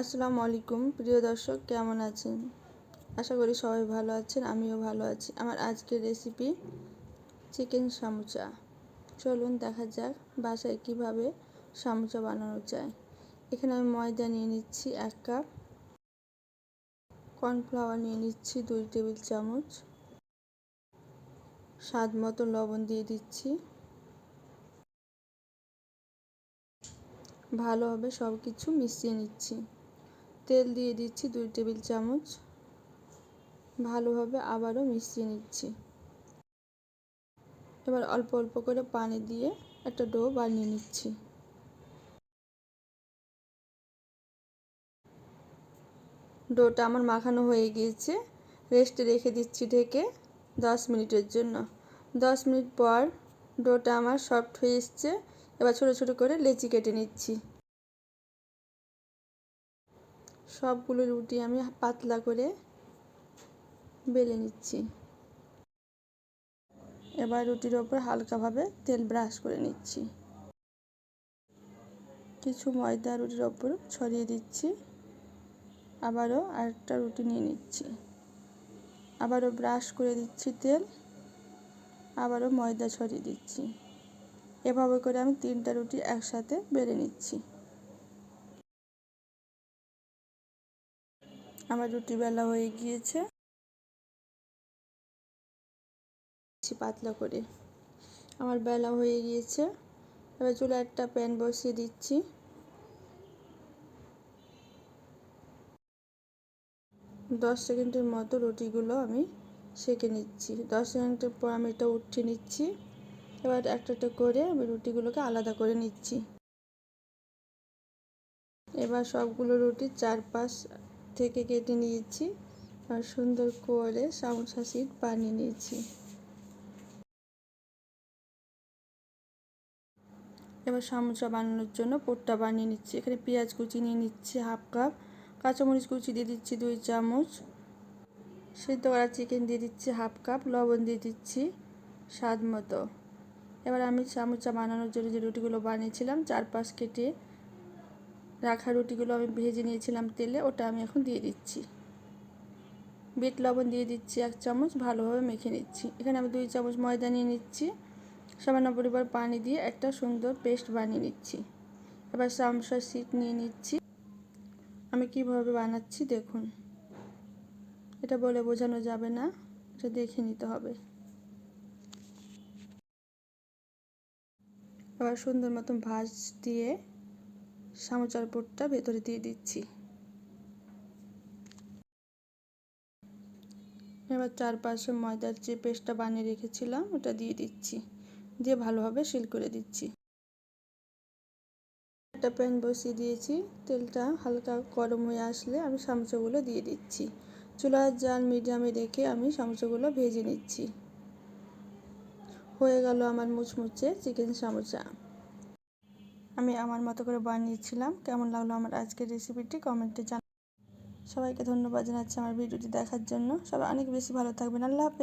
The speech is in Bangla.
আসসালামু আলাইকুম, প্রিয় দর্শক, কেমন আছেন? আশা করি সবাই ভালো আছেন, আমিও ভালো আছি। আমার আজকের রেসিপি চিকেন সামুচা চলুন দেখা যাক বাসায় কীভাবে সামুচা বানানো যায়। এখানে আমি ময়দা নিয়ে নিচ্ছি এক কাপ কর্নফ্লাওয়ার নিয়ে নিচ্ছি দুই টেবিল চামচ, স্বাদ মতো লবণ দিয়ে দিচ্ছি। ভালোভাবে সব কিছু মিশিয়ে নিচ্ছি। তেল দিয়ে দিচ্ছি দুই টেবিল চামচ। ভালোভাবে আবারও মিশিয়ে নিচ্ছি। এবার অল্প অল্প করে পানি দিয়ে একটা ডো বানিয়ে নিচ্ছি। ডোটা আমার মাখানো হয়ে গিয়েছে। রেস্টে রেখে দিচ্ছি ঢেকে দশ মিনিটের জন্য। দশ মিনিট পর ডোটা আমার সফট হয়ে এসছে। এবার ছোটো ছোটো করে লেচি কেটে নিচ্ছি। সবগুলো রুটি আমি পাতলা করে বেলে নিচ্ছি। এবার রুটির ওপর হালকাভাবে তেল ব্রাশ করে নিচ্ছি। কিছু ময়দা রুটির ওপর ছড়িয়ে দিচ্ছি। আবারও আরেকটা রুটি নিয়ে নিচ্ছি। আবারও ব্রাশ করে দিচ্ছি তেল। আবারও ময়দা ছড়িয়ে দিচ্ছি। এভাবে করে আমি তিনটা রুটি একসাথে বেলে নিচ্ছি। আমার রুটি বেলা হয়ে গিয়েছে। পাতলা করে। আমার বেলা হয়ে গিয়েছে। এবার চুলে একটা প্যান বসিয়ে দিচ্ছি। দশ সেকেন্ডের মতো রুটিগুলো আমি সেঁকে নিচ্ছি। দশ সেকেন্ডের পর আমি এটা উঠিয়ে নিচ্ছি। এবার একটা একটা করে আমি রুটিগুলোকে আলাদা করে নিচ্ছি। এবার সবগুলো রুটি চারপাশ থেকে কেটে নিয়েছি আর সুন্দর করে সামোসা সিট বানিয়ে নিয়েছি। এবার সামোসা বানানোর জন্য পোটটা বানিয়ে নিচ্ছি। এখানে পেঁয়াজ কুচি নিয়ে নিচ্ছি হাফ কাপ, কাঁচামরিচ কুচি দিয়ে দিচ্ছি দুই চামচ, সিদ্ধ করা চিকেন দিয়ে দিচ্ছি হাফ কাপ, লবণ দিয়ে দিচ্ছি স্বাদ মতো। এবার আমি সামোসা বানানোর জন্য যে রুটিগুলো বানিয়েছিলাম, চারপাশ কেটে রাখা রুটিগুলো আমি ভেজে নিয়েছিলাম তেলে, ওটা আমি এখন দিয়ে দিচ্ছি। বিট লবণ দিয়ে দিচ্ছি এক চামচ, ভালোভাবে মেখে নিচ্ছি। এখানে আমি দুই চামচ ময়দা নিয়ে নিচ্ছি। সামান্য পরিবার পানি দিয়ে একটা সুন্দর পেস্ট বানিয়ে নিচ্ছি। এবার সামসার সিট নিয়ে নিচ্ছি। আমি কীভাবে বানাচ্ছি দেখুন। এটা বলে বোঝানো যাবে না, এটা দেখে নিতে হবে। এবার সুন্দর মতন ভাজ দিয়ে সামোচার পোটটা ভেতরে দিয়ে দিচ্ছি। এবার চারপাশে ময়দার যে পেস্টটা বানিয়ে রেখেছিলাম, ওটা দিয়ে দিচ্ছি। দিয়ে ভালোভাবে শিল করে দিচ্ছি। একটা প্যান বসিয়ে দিয়েছি। তেলটা হালকা গরম হয়ে আসলে আমি সামোচাগুলো দিয়ে দিচ্ছি। চুলার জাল মিডিয়ামে রেখে আমি সামোচাগুলো ভেজে নিচ্ছি। হয়ে গেল আমার মুচমুচে চিকেন সামোচা। আমি আমার মতো করে বানিয়েছিলাম। কেমন লাগল আমার আজকের রেসিপিটি কমেন্টে জানান সবাইকে ধন্যবাদ জানাচ্ছি আমার ভিডিওটি দেখার জন্য। সবাই অনেক বেশি ভালো থাকবেন। আল্লাহ হাফেজ।